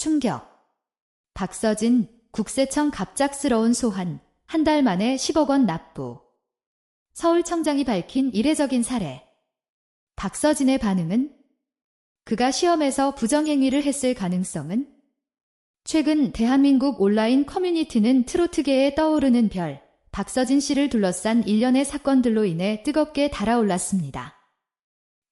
충격. 박서진, 국세청 갑작스러운 소환, 한 달 만에 10억 원 납부. 서울청장이 밝힌 이례적인 사례. 박서진의 반응은? 그가 시험에서 부정행위를 했을 가능성은? 최근 대한민국 온라인 커뮤니티는 트로트계에 떠오르는 별, 박서진 씨를 둘러싼 일련의 사건들로 인해 뜨겁게 달아올랐습니다.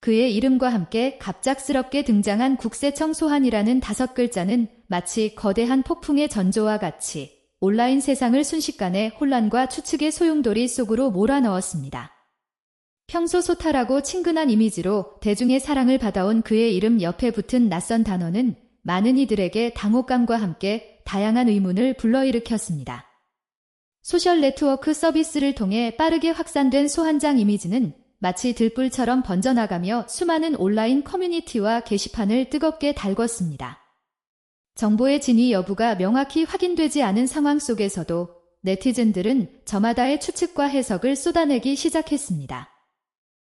그의 이름과 함께 갑작스럽게 등장한 국세청 소환이라는 다섯 글자는 마치 거대한 폭풍의 전조와 같이 온라인 세상을 순식간에 혼란과 추측의 소용돌이 속으로 몰아넣었습니다. 평소 소탈하고 친근한 이미지로 대중의 사랑을 받아온 그의 이름 옆에 붙은 낯선 단어는 많은 이들에게 당혹감과 함께 다양한 의문을 불러일으켰습니다. 소셜 네트워크 서비스를 통해 빠르게 확산된 소환장 이미지는 마치 들불처럼 번져나가며 수많은 온라인 커뮤니티와 게시판을 뜨겁게 달궜습니다. 정보의 진위 여부가 명확히 확인되지 않은 상황 속에서도 네티즌들은 저마다의 추측과 해석을 쏟아내기 시작했습니다.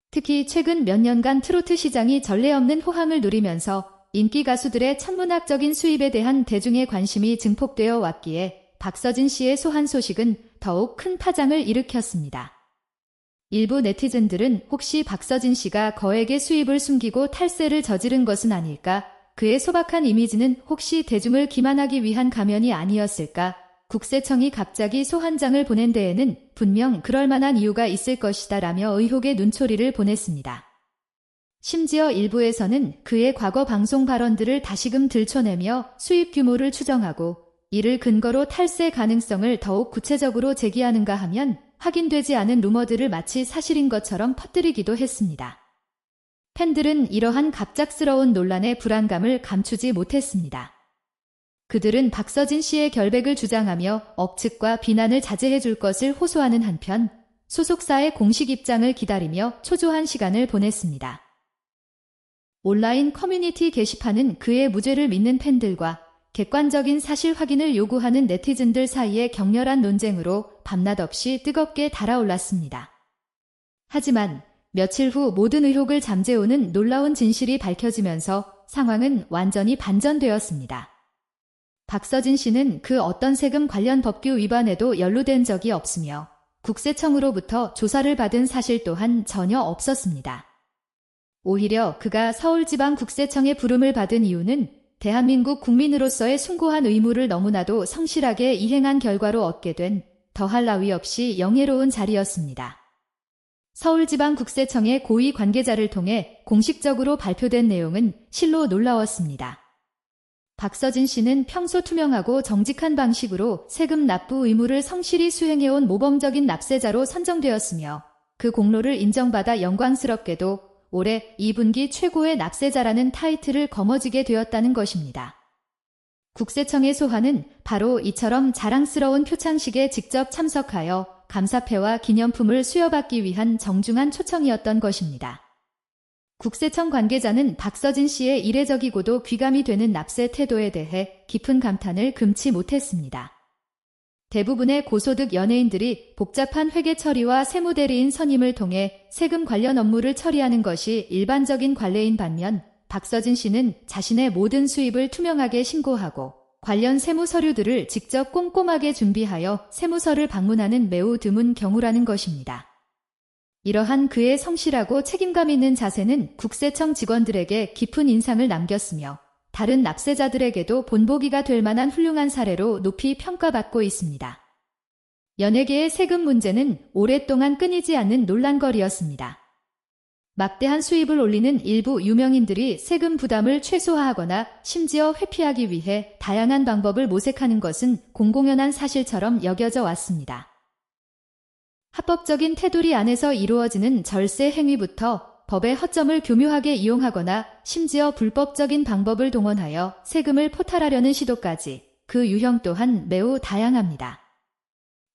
특히 최근 몇 년간 트로트 시장이 전례 없는 호황을 누리면서 인기 가수들의 천문학적인 수입에 대한 대중의 관심이 증폭되어 왔기에 박서진 씨의 소환 소식은 더욱 큰 파장을 일으켰습니다. 일부 네티즌들은 혹시 박서진 씨가 거액의 수입을 숨기고 탈세를 저지른 것은 아닐까? 그의 소박한 이미지는 혹시 대중을 기만하기 위한 가면이 아니었을까? 국세청이 갑자기 소환장을 보낸 데에는 분명 그럴 만한 이유가 있을 것이다 라며 의혹의 눈초리를 보냈습니다. 심지어 일부에서는 그의 과거 방송 발언들을 다시금 들춰내며 수입 규모를 추정하고 이를 근거로 탈세 가능성을 더욱 구체적으로 제기하는가 하면 확인되지 않은 루머들을 마치 사실인 것처럼 퍼뜨리기도 했습니다. 팬들은 이러한 갑작스러운 논란의 불안감을 감추지 못했습니다. 그들은 박서진 씨의 결백을 주장하며 억측과 비난을 자제해 줄 것을 호소하는 한편 소속사의 공식 입장을 기다리며 초조한 시간을 보냈습니다. 온라인 커뮤니티 게시판은 그의 무죄를 믿는 팬들과 객관적인 사실 확인을 요구하는 네티즌들 사이의 격렬한 논쟁으로 밤낮 없이 뜨겁게 달아올랐습니다. 하지만 며칠 후 모든 의혹을 잠재우는 놀라운 진실이 밝혀지면서 상황은 완전히 반전되었습니다. 박서진 씨는 그 어떤 세금 관련 법규 위반에도 연루된 적이 없으며 국세청으로부터 조사를 받은 사실 또한 전혀 없었습니다. 오히려 그가 서울지방국세청의 부름을 받은 이유는 대한민국 국민으로서의 숭고한 의무를 너무나도 성실하게 이행한 결과로 얻게 된 더할 나위 없이 영예로운 자리였습니다. 서울지방국세청의 고위 관계자를 통해 공식적으로 발표된 내용은 실로 놀라웠습니다. 박서진 씨는 평소 투명하고 정직한 방식으로 세금 납부 의무를 성실히 수행해온 모범적인 납세자로 선정되었으며 그 공로를 인정받아 영광스럽게도 올해 2분기 최고의 납세자라는 타이틀을 거머쥐게 되었다는 것입니다. 국세청의 소환은 바로 이처럼 자랑스러운 표창식에 직접 참석하여 감사패와 기념품을 수여받기 위한 정중한 초청이었던 것입니다. 국세청 관계자는 박서진 씨의 이례적이고도 귀감이 되는 납세 태도에 대해 깊은 감탄을 금치 못했습니다. 대부분의 고소득 연예인들이 복잡한 회계 처리와 세무대리인 선임을 통해 세금 관련 업무를 처리하는 것이 일반적인 관례인 반면 박서진 씨는 자신의 모든 수입을 투명하게 신고하고 관련 세무 서류들을 직접 꼼꼼하게 준비하여 세무서를 방문하는 매우 드문 경우라는 것입니다. 이러한 그의 성실하고 책임감 있는 자세는 국세청 직원들에게 깊은 인상을 남겼으며 다른 납세자들에게도 본보기가 될 만한 훌륭한 사례로 높이 평가받고 있습니다. 연예계의 세금 문제는 오랫동안 끊이지 않는 논란거리였습니다. 막대한 수입을 올리는 일부 유명인들이 세금 부담을 최소화하거나 심지어 회피하기 위해 다양한 방법을 모색하는 것은 공공연한 사실처럼 여겨져 왔습니다. 합법적인 테두리 안에서 이루어지는 절세 행위부터 법의 허점을 교묘하게 이용하거나 심지어 불법적인 방법을 동원하여 세금을 포탈하려는 시도까지 그 유형 또한 매우 다양합니다.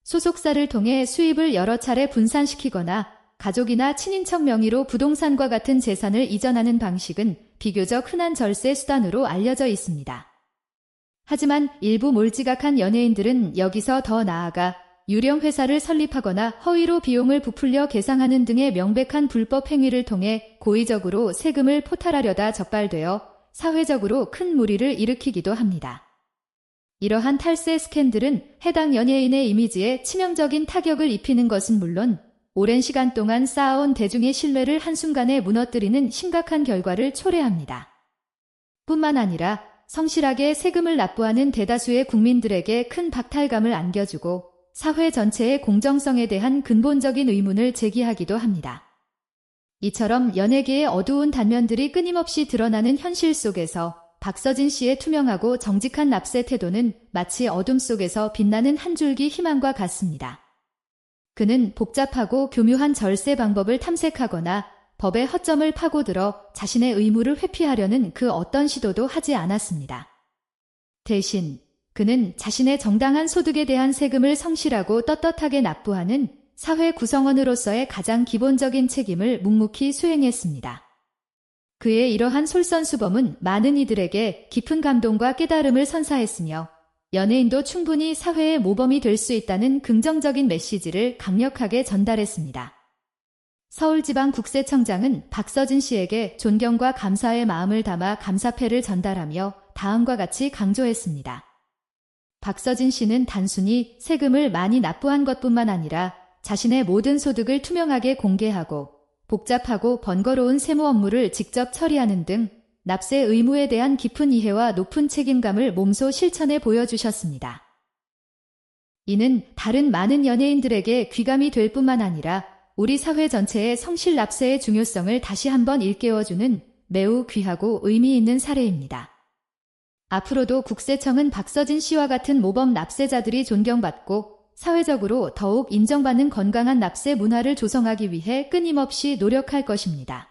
소속사를 통해 수입을 여러 차례 분산시키거나 가족이나 친인척 명의로 부동산과 같은 재산을 이전하는 방식은 비교적 흔한 절세 수단으로 알려져 있습니다. 하지만 일부 몰지각한 연예인들은 여기서 더 나아가 유령 회사를 설립하거나 허위로 비용을 부풀려 계상하는 등의 명백한 불법 행위를 통해 고의적으로 세금을 포탈하려다 적발되어 사회적으로 큰 무리를 일으키기도 합니다. 이러한 탈세 스캔들은 해당 연예인의 이미지에 치명적인 타격을 입히는 것은 물론 오랜 시간 동안 쌓아온 대중의 신뢰를 한순간에 무너뜨리는 심각한 결과를 초래합니다. 뿐만 아니라 성실하게 세금을 납부하는 대다수의 국민들에게 큰 박탈감을 안겨주고 사회 전체의 공정성에 대한 근본적인 의문을 제기하기도 합니다. 이처럼 연예계의 어두운 단면들이 끊임없이 드러나는 현실 속에서 박서진 씨의 투명하고 정직한 납세 태도는 마치 어둠 속에서 빛나는 한 줄기 희망과 같습니다. 그는 복잡하고 교묘한 절세 방법을 탐색하거나 법의 허점을 파고들어 자신의 의무를 회피하려는 그 어떤 시도도 하지 않았습니다. 대신 그는 자신의 정당한 소득에 대한 세금을 성실하고 떳떳하게 납부하는 사회 구성원으로서의 가장 기본적인 책임을 묵묵히 수행했습니다. 그의 이러한 솔선수범은 많은 이들에게 깊은 감동과 깨달음을 선사했으며 연예인도 충분히 사회의 모범이 될 수 있다는 긍정적인 메시지를 강력하게 전달했습니다. 서울지방국세청장은 박서진 씨에게 존경과 감사의 마음을 담아 감사패를 전달하며 다음과 같이 강조했습니다. 박서진 씨는 단순히 세금을 많이 납부한 것뿐만 아니라 자신의 모든 소득을 투명하게 공개하고 복잡하고 번거로운 세무 업무를 직접 처리하는 등 납세 의무에 대한 깊은 이해와 높은 책임감을 몸소 실천해 보여주셨습니다. 이는 다른 많은 연예인들에게 귀감이 될 뿐만 아니라 우리 사회 전체의 성실 납세의 중요성을 다시 한번 일깨워주는 매우 귀하고 의미 있는 사례입니다. 앞으로도 국세청은 박서진 씨와 같은 모범 납세자들이 존경받고 사회적으로 더욱 인정받는 건강한 납세 문화를 조성하기 위해 끊임없이 노력할 것입니다.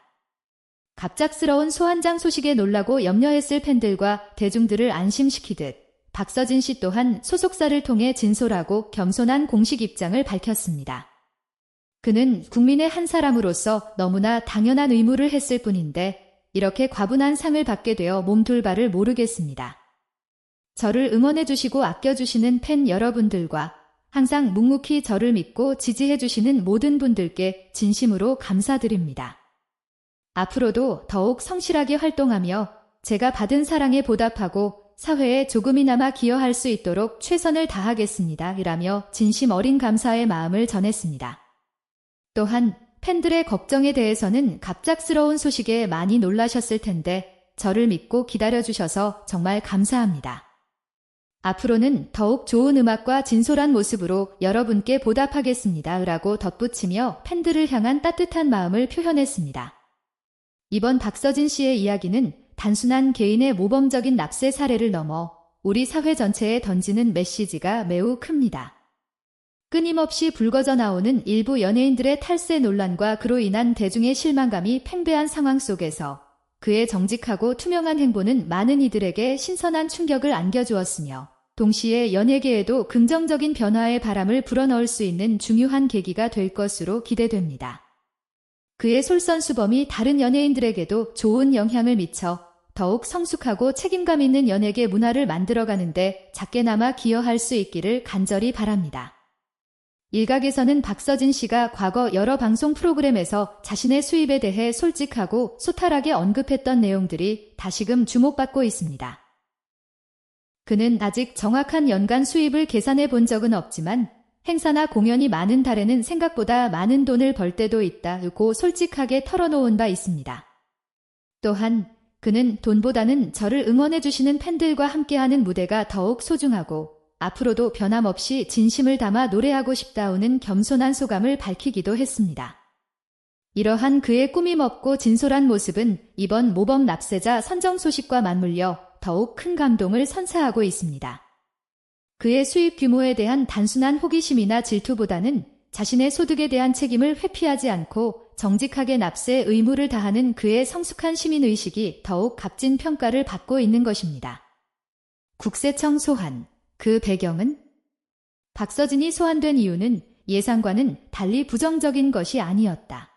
갑작스러운 소환장 소식에 놀라고 염려했을 팬들과 대중들을 안심시키듯 박서진 씨 또한 소속사를 통해 진솔하고 겸손한 공식 입장을 밝혔습니다. 그는 국민의 한 사람으로서 너무나 당연한 의무를 했을 뿐인데 이렇게 과분한 상을 받게 되어 몸둘 바를 모르겠습니다. 저를 응원해주시고 아껴주시는 팬 여러분들과 항상 묵묵히 저를 믿고 지지해주시는 모든 분들께 진심으로 감사드립니다. 앞으로도 더욱 성실하게 활동하며 제가 받은 사랑에 보답하고 사회에 조금이나마 기여할 수 있도록 최선을 다하겠습니다. 이라며 진심 어린 감사의 마음을 전했습니다. 또한 팬들의 걱정에 대해서는 갑작스러운 소식에 많이 놀라셨을 텐데 저를 믿고 기다려주셔서 정말 감사합니다. 앞으로는 더욱 좋은 음악과 진솔한 모습으로 여러분께 보답하겠습니다. 라고 덧붙이며 팬들을 향한 따뜻한 마음을 표현했습니다. 이번 박서진 씨의 이야기는 단순한 개인의 모범적인 납세 사례를 넘어 우리 사회 전체에 던지는 메시지가 매우 큽니다. 끊임없이 불거져 나오는 일부 연예인들의 탈세 논란과 그로 인한 대중의 실망감이 팽배한 상황 속에서 그의 정직하고 투명한 행보는 많은 이들에게 신선한 충격을 안겨주었으며 동시에 연예계에도 긍정적인 변화의 바람을 불어넣을 수 있는 중요한 계기가 될 것으로 기대됩니다. 그의 솔선수범이 다른 연예인들에게도 좋은 영향을 미쳐 더욱 성숙하고 책임감 있는 연예계 문화를 만들어가는데 작게나마 기여할 수 있기를 간절히 바랍니다. 일각에서는 박서진 씨가 과거 여러 방송 프로그램에서 자신의 수입에 대해 솔직하고 소탈하게 언급했던 내용들이 다시금 주목받고 있습니다. 그는 아직 정확한 연간 수입을 계산해 본 적은 없지만 행사나 공연이 많은 달에는 생각보다 많은 돈을 벌 때도 있다고 솔직하게 털어놓은 바 있습니다. 또한 그는 돈보다는 저를 응원해주시는 팬들과 함께하는 무대가 더욱 소중하고 앞으로도 변함없이 진심을 담아 노래하고 싶다오는 겸손한 소감을 밝히기도 했습니다. 이러한 그의 꾸밈 없고 진솔한 모습은 이번 모범 납세자 선정 소식과 맞물려 더욱 큰 감동을 선사하고 있습니다. 그의 수입 규모에 대한 단순한 호기심이나 질투보다는 자신의 소득에 대한 책임을 회피하지 않고 정직하게 납세 의무를 다하는 그의 성숙한 시민의식이 더욱 값진 평가를 받고 있는 것입니다. 국세청 소환 그 배경은 박서진이 소환된 이유는 예상과는 달리 부정적인 것이 아니었다.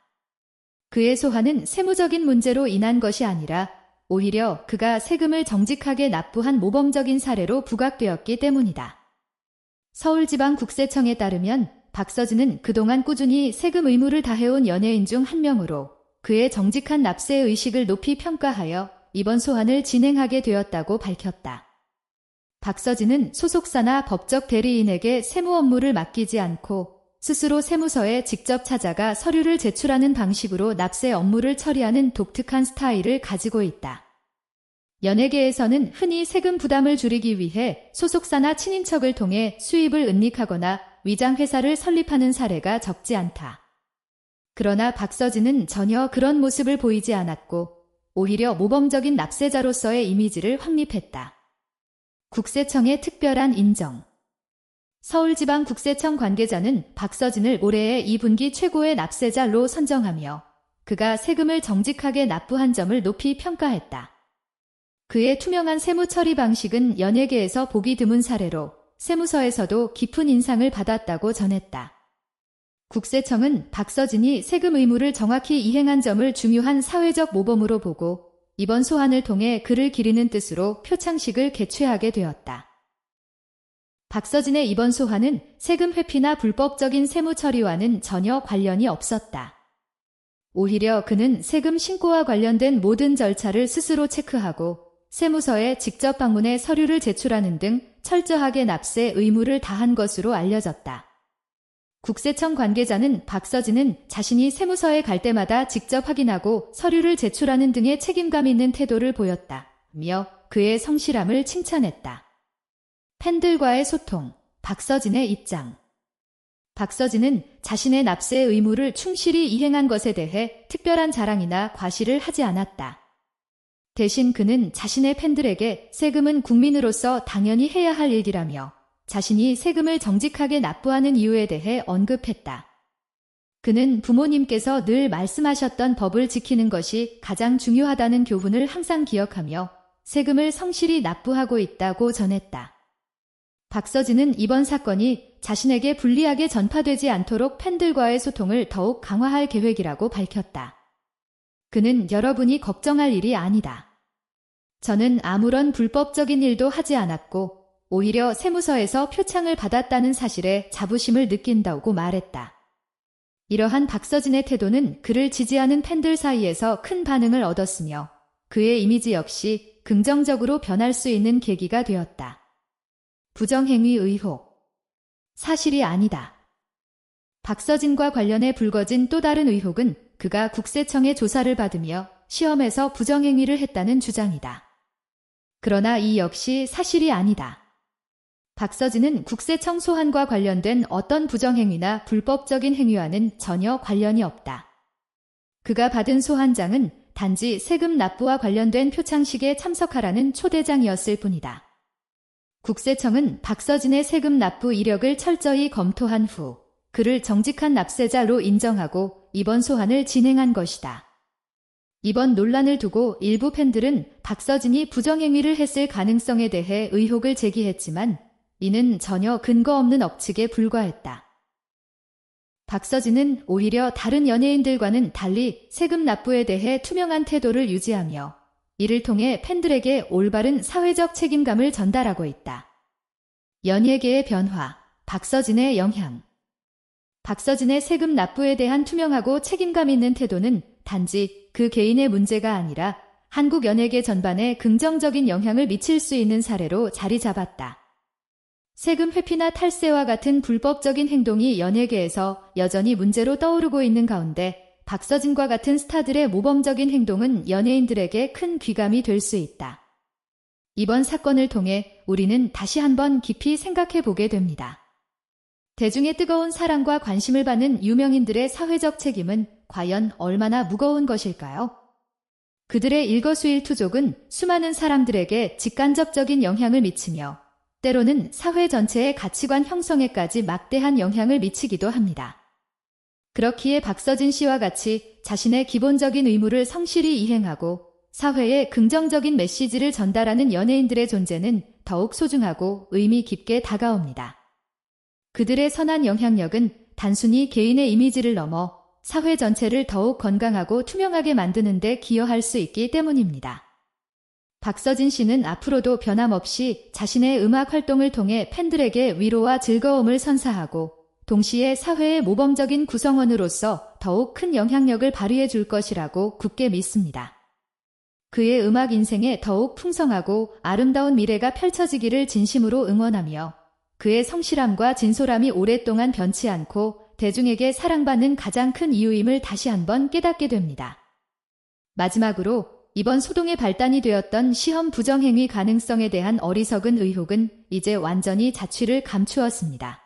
그의 소환은 세무적인 문제로 인한 것이 아니라 오히려 그가 세금을 정직하게 납부한 모범적인 사례로 부각되었기 때문이다. 서울지방국세청에 따르면 박서진은 그동안 꾸준히 세금 의무를 다해온 연예인 중 한 명으로 그의 정직한 납세 의식을 높이 평가하여 이번 소환을 진행하게 되었다고 밝혔다. 박서진은 소속사나 법적 대리인에게 세무 업무를 맡기지 않고 스스로 세무서에 직접 찾아가 서류를 제출하는 방식으로 납세 업무를 처리하는 독특한 스타일을 가지고 있다. 연예계에서는 흔히 세금 부담을 줄이기 위해 소속사나 친인척을 통해 수입을 은닉하거나 위장회사를 설립하는 사례가 적지 않다. 그러나 박서진은 전혀 그런 모습을 보이지 않았고 오히려 모범적인 납세자로서의 이미지를 확립했다. 국세청의 특별한 인정 서울지방국세청 관계자는 박서진을 올해의 2분기 최고의 납세자로 선정하며 그가 세금을 정직하게 납부한 점을 높이 평가했다. 그의 투명한 세무 처리 방식은 연예계에서 보기 드문 사례로 세무서에서도 깊은 인상을 받았다고 전했다. 국세청은 박서진이 세금 의무를 정확히 이행한 점을 중요한 사회적 모범으로 보고 이번 소환을 통해 그를 기리는 뜻으로 표창식을 개최하게 되었다. 박서진의 이번 소환은 세금 회피나 불법적인 세무 처리와는 전혀 관련이 없었다. 오히려 그는 세금 신고와 관련된 모든 절차를 스스로 체크하고 세무서에 직접 방문해 서류를 제출하는 등 철저하게 납세 의무를 다한 것으로 알려졌다. 국세청 관계자는 박서진은 자신이 세무서에 갈 때마다 직접 확인하고 서류를 제출하는 등의 책임감 있는 태도를 보였다 며 그의 성실함을 칭찬했다. 팬들과의 소통, 박서진의 입장. 박서진은 자신의 납세 의무를 충실히 이행한 것에 대해 특별한 자랑이나 과시를 하지 않았다. 대신 그는 자신의 팬들에게 세금은 국민으로서 당연히 해야 할 일이라며 자신이 세금을 정직하게 납부하는 이유에 대해 언급했다. 그는 부모님께서 늘 말씀하셨던 법을 지키는 것이 가장 중요하다는 교훈을 항상 기억하며 세금을 성실히 납부하고 있다고 전했다. 박서진은 이번 사건이 자신에게 불리하게 전파되지 않도록 팬들과의 소통을 더욱 강화할 계획이라고 밝혔다. 그는 여러분이 걱정할 일이 아니다. 저는 아무런 불법적인 일도 하지 않았고 오히려 세무서에서 표창을 받았다는 사실에 자부심을 느낀다고 말했다. 이러한 박서진의 태도는 그를 지지하는 팬들 사이에서 큰 반응을 얻었으며 그의 이미지 역시 긍정적으로 변할 수 있는 계기가 되었다. 부정행위 의혹. 사실이 아니다. 박서진과 관련해 불거진 또 다른 의혹은 그가 국세청의 조사를 받으며 시험에서 부정행위를 했다는 주장이다. 그러나 이 역시 사실이 아니다. 박서진은 국세청 소환과 관련된 어떤 부정행위나 불법적인 행위와는 전혀 관련이 없다. 그가 받은 소환장은 단지 세금 납부와 관련된 표창식에 참석하라는 초대장이었을 뿐이다. 국세청은 박서진의 세금 납부 이력을 철저히 검토한 후 그를 정직한 납세자로 인정하고 이번 소환을 진행한 것이다. 이번 논란을 두고 일부 팬들은 박서진이 부정행위를 했을 가능성에 대해 의혹을 제기했지만 이는 전혀 근거 없는 억측에 불과했다. 박서진은 오히려 다른 연예인들과는 달리 세금 납부에 대해 투명한 태도를 유지하며 이를 통해 팬들에게 올바른 사회적 책임감을 전달하고 있다. 연예계의 변화, 박서진의 영향. 박서진의 세금 납부에 대한 투명하고 책임감 있는 태도는 단지 그 개인의 문제가 아니라 한국 연예계 전반에 긍정적인 영향을 미칠 수 있는 사례로 자리 잡았다. 세금 회피나 탈세와 같은 불법적인 행동이 연예계에서 여전히 문제로 떠오르고 있는 가운데 박서진과 같은 스타들의 모범적인 행동은 연예인들에게 큰 귀감이 될 수 있다. 이번 사건을 통해 우리는 다시 한번 깊이 생각해 보게 됩니다. 대중의 뜨거운 사랑과 관심을 받는 유명인들의 사회적 책임은 과연 얼마나 무거운 것일까요? 그들의 일거수일투족은 수많은 사람들에게 직간접적인 영향을 미치며 때로는 사회 전체의 가치관 형성에까지 막대한 영향을 미치기도 합니다. 그렇기에 박서진 씨와 같이 자신의 기본적인 의무를 성실히 이행하고 사회에 긍정적인 메시지를 전달하는 연예인들의 존재는 더욱 소중하고 의미 깊게 다가옵니다. 그들의 선한 영향력은 단순히 개인의 이미지를 넘어 사회 전체를 더욱 건강하고 투명하게 만드는 데 기여할 수 있기 때문입니다. 박서진 씨는 앞으로도 변함없이 자신의 음악 활동을 통해 팬들에게 위로와 즐거움을 선사하고 동시에 사회의 모범적인 구성원으로서 더욱 큰 영향력을 발휘해 줄 것이라고 굳게 믿습니다. 그의 음악 인생에 더욱 풍성하고 아름다운 미래가 펼쳐지기를 진심으로 응원하며 그의 성실함과 진솔함이 오랫동안 변치 않고 대중에게 사랑받는 가장 큰 이유임을 다시 한번 깨닫게 됩니다. 마지막으로 이번 소동의 발단이 되었던 시험 부정행위 가능성에 대한 어리석은 의혹은 이제 완전히 자취를 감추었습니다.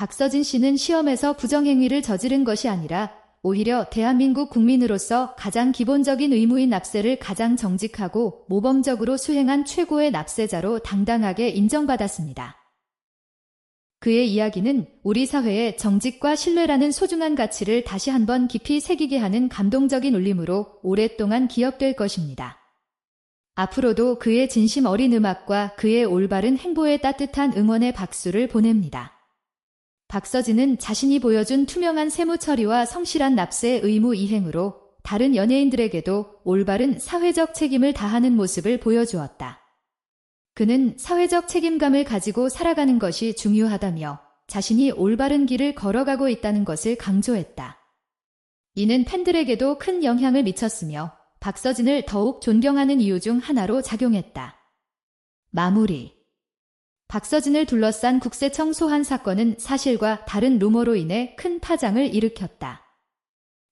박서진 씨는 시험에서 부정행위를 저지른 것이 아니라 오히려 대한민국 국민으로서 가장 기본적인 의무인 납세를 가장 정직하고 모범적으로 수행한 최고의 납세자로 당당하게 인정받았습니다. 그의 이야기는 우리 사회의 정직과 신뢰라는 소중한 가치를 다시 한번 깊이 새기게 하는 감동적인 울림으로 오랫동안 기억될 것입니다. 앞으로도 그의 진심 어린 음악과 그의 올바른 행보에 따뜻한 응원의 박수를 보냅니다. 박서진은 자신이 보여준 투명한 세무 처리와 성실한 납세 의무 이행으로 다른 연예인들에게도 올바른 사회적 책임을 다하는 모습을 보여주었다. 그는 사회적 책임감을 가지고 살아가는 것이 중요하다며 자신이 올바른 길을 걸어가고 있다는 것을 강조했다. 이는 팬들에게도 큰 영향을 미쳤으며 박서진을 더욱 존경하는 이유 중 하나로 작용했다. 마무리 박서진을 둘러싼 국세 청 소환 사건은 사실과 다른 루머로 인해 큰 파장을 일으켰다.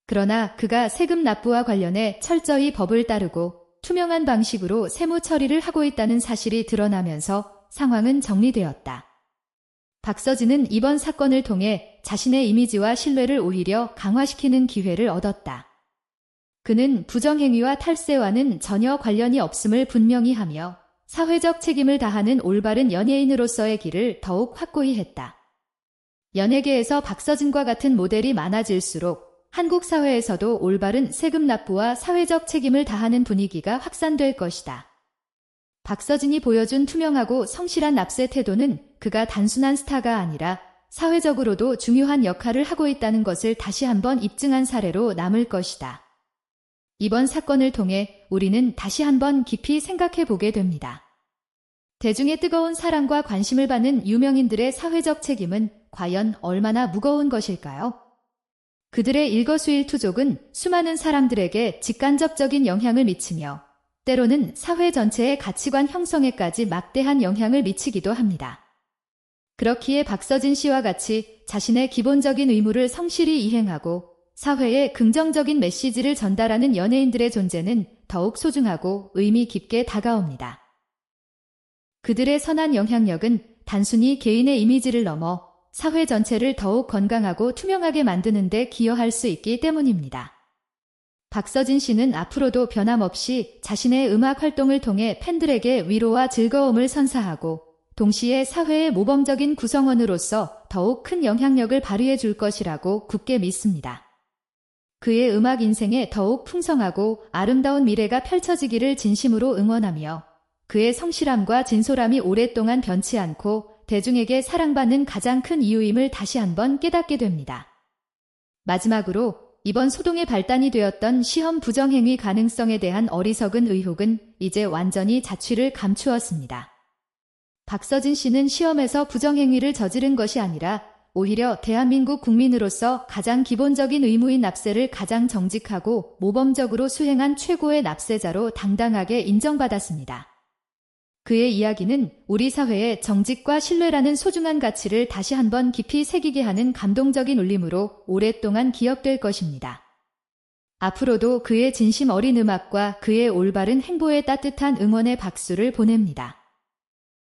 그러나 그가 세금 납부와 관련해 철저히 법을 따르고 투명한 방식으로 세무 처리를 하고 있다는 사실이 드러나면서 상황은 정리되었다. 박서진은 이번 사건을 통해 자신의 이미지와 신뢰를 오히려 강화시키는 기회를 얻었다. 그는 부정행위와 탈세와는 전혀 관련이 없음을 분명히 하며 사회적 책임을 다하는 올바른 연예인으로서의 길을 더욱 확고히 했다. 연예계에서 박서진과 같은 모델이 많아질수록 한국 사회에서도 올바른 세금 납부와 사회적 책임을 다하는 분위기가 확산될 것이다. 박서진이 보여준 투명하고 성실한 납세 태도는 그가 단순한 스타가 아니라 사회적으로도 중요한 역할을 하고 있다는 것을 다시 한번 입증한 사례로 남을 것이다. 이번 사건을 통해 우리는 다시 한번 깊이 생각해 보게 됩니다. 대중의 뜨거운 사랑과 관심을 받는 유명인들의 사회적 책임은 과연 얼마나 무거운 것일까요? 그들의 일거수일투족은 수많은 사람들에게 직간접적인 영향을 미치며 때로는 사회 전체의 가치관 형성에까지 막대한 영향을 미치기도 합니다. 그렇기에 박서진 씨와 같이 자신의 기본적인 의무를 성실히 이행하고 사회에 긍정적인 메시지를 전달하는 연예인들의 존재는 더욱 소중하고 의미 깊게 다가옵니다. 그들의 선한 영향력은 단순히 개인의 이미지를 넘어 사회 전체를 더욱 건강하고 투명하게 만드는 데 기여할 수 있기 때문입니다. 박서진 씨는 앞으로도 변함없이 자신의 음악 활동을 통해 팬들에게 위로와 즐거움을 선사하고 동시에 사회의 모범적인 구성원으로서 더욱 큰 영향력을 발휘해 줄 것이라고 굳게 믿습니다. 그의 음악 인생에 더욱 풍성하고 아름다운 미래가 펼쳐지기를 진심으로 응원하며 그의 성실함과 진솔함이 오랫동안 변치 않고 대중에게 사랑받는 가장 큰 이유임을 다시 한번 깨닫게 됩니다. 마지막으로 이번 소동의 발단이 되었던 시험 부정행위 가능성에 대한 어리석은 의혹은 이제 완전히 자취를 감추었습니다. 박서진 씨는 시험에서 부정행위를 저지른 것이 아니라 오히려 대한민국 국민으로서 가장 기본적인 의무인 납세를 가장 정직하고 모범적으로 수행한 최고의 납세자로 당당하게 인정받았습니다. 그의 이야기는 우리 사회의 정직과 신뢰라는 소중한 가치를 다시 한번 깊이 새기게 하는 감동적인 울림으로 오랫동안 기억될 것입니다. 앞으로도 그의 진심 어린 음악과 그의 올바른 행보에 따뜻한 응원의 박수를 보냅니다.